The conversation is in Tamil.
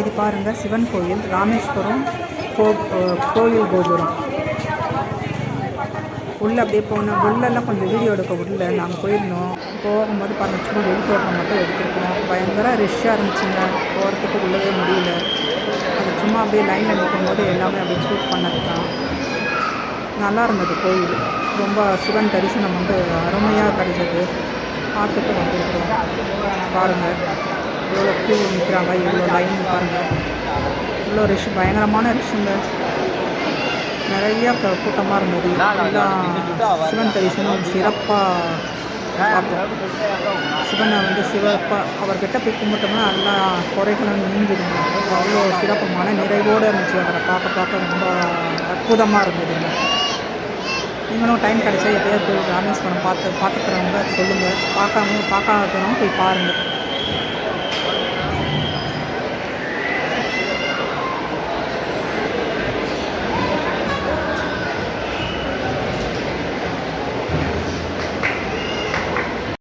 இது பாருங்கள் சிவன் கோயில் ராமேஸ்வரம் கோ கோயில் கோபுரம். உள்ளே அப்படியே போனோம் உள்ளெல்லாம் கொஞ்சம் வீடியோ எடுக்க விடல நாங்கள் போயிருந்தோம். போகும்போது பாருங்க சும்மா வெளித்தோட்டம் மட்டும் எடுத்துருக்கோம். பயங்கர ரஷ்ஷாக இருந்துச்சுங்க. போகிறதுக்கு உள்ளவே முடியல. அது சும்மா அப்படியே லைனில் நிற்கும்போது எல்லாமே அப்படியே ஷூட் பண்ணது தான் நல்லா இருந்தது கோயில். ரொம்ப சிவன் தரிசனம் வந்து அருமையாக கிடைச்சது. பார்த்துட்டு வந்துருக்கிறோம். பாருங்கள் எவ்வளோ க்யூ நிற்கிறாங்க எவ்வளோ லைன் பாருங்கள் இவ்வளோ ரிஷ் பயங்கரமான ரிஷுங்க நிறைய கூட்டமாக இருந்தது. எல்லாம் சிவன் தரிசனம் சிறப்பாக பார்த்தோம். சிவனை வந்து சிவப்பாக அவர்கிட்ட போய் கும்பிட்டோம்னா எல்லா குறைகளும் நீங்கிடுங்க. அவ்வளோ சிறப்பமான நிறைவோடு இருந்துச்சு. அவரை பார்க்க பார்க்க ரொம்ப அற்புதமாக இருந்ததுங்க. நீங்களும் டைம் கிடைச்சா எப்படியாவது போய் ராமேஸ்வரம் பார்த்து பார்த்துக்கிறவங்க சொல்லுங்கள் பார்க்காம பார்க்காதவங்க போய் பாருங்கள்